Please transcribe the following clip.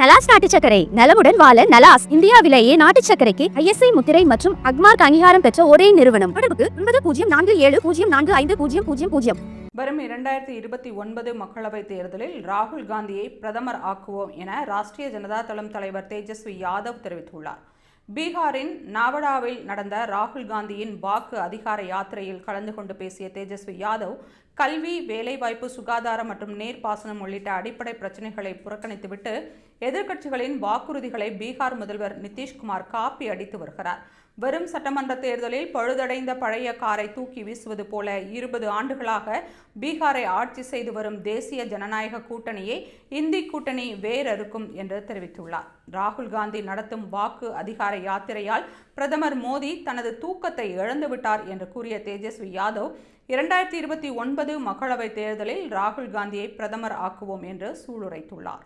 நலாஸ் நாட்டு சக்கரை நலமுடன் வாழ நலாஸ் இந்தியாவிலேயே நாட்டு சக்கரைக்கு ஐஎஸ்ஐ முத்திரை மற்றும் அக்மார்க் அங்கீகாரம் பெற்ற ஒரே நிறுவனம். தொடர்புக்கு ஒன்பது பூஜ்ஜியம் நான்கு ஏழு பூஜ்ஜியம் நான்கு ஐந்து பூஜ்ஜியம் பூஜ்ஜியம் பூஜ்ஜியம். வரும் இரண்டாயிரத்தி இருபத்தி ஒன்பது மக்களவைத் தேர்தலில் ராகுல் காந்தியை பிரதமர் ஆக்குவோம் என ராஷ்டிரிய ஜனதா தளம் தலைவர் தேஜஸ்வி யாதவ் தெரிவித்துள்ளார். பீகாரின் நாவடாவில் நடந்த ராகுல் காந்தியின் வாக்கு அதிகார யாத்திரையில் கலந்து கொண்டு பேசிய தேஜஸ்வி யாதவ் கல்வி வேலைவாய்ப்பு சுகாதாரம் மற்றும் நீர்ப்பாசனம் உள்ளிட்ட அடிப்படை பிரச்சனைகளை புறக்கணித்துவிட்டு எதிர்க்கட்சிகளின் வாக்குறுதிகளை பீகார் முதல்வர் நிதிஷ்குமார் காப்பி அடித்து வருகிறார். வரும் சட்டமன்ற தேர்தலில் பழுதடைந்த பழைய காரை தூக்கி வீசுவது போல இருபது ஆண்டுகளாக பீகாரை ஆட்சி செய்து வரும் தேசிய ஜனநாயக கூட்டணியை இந்தி கூட்டணி வேறறுக்கும் என்று தெரிவித்துள்ளார். ராகுல் காந்தி நடத்தும் வாக்கு அதிகார யாத்திரையால் பிரதமர் மோடி தனது தூக்கத்தை இழந்துவிட்டார் என்று கூறிய தேஜஸ்வி யாதவ் இரண்டாயிரத்தி இருபத்தி ஒன்பது மக்களவைத் தேர்தலில் ராகுல் காந்தியை பிரதமர் ஆக்குவோம் என்று சூளுரைத்துள்ளார்.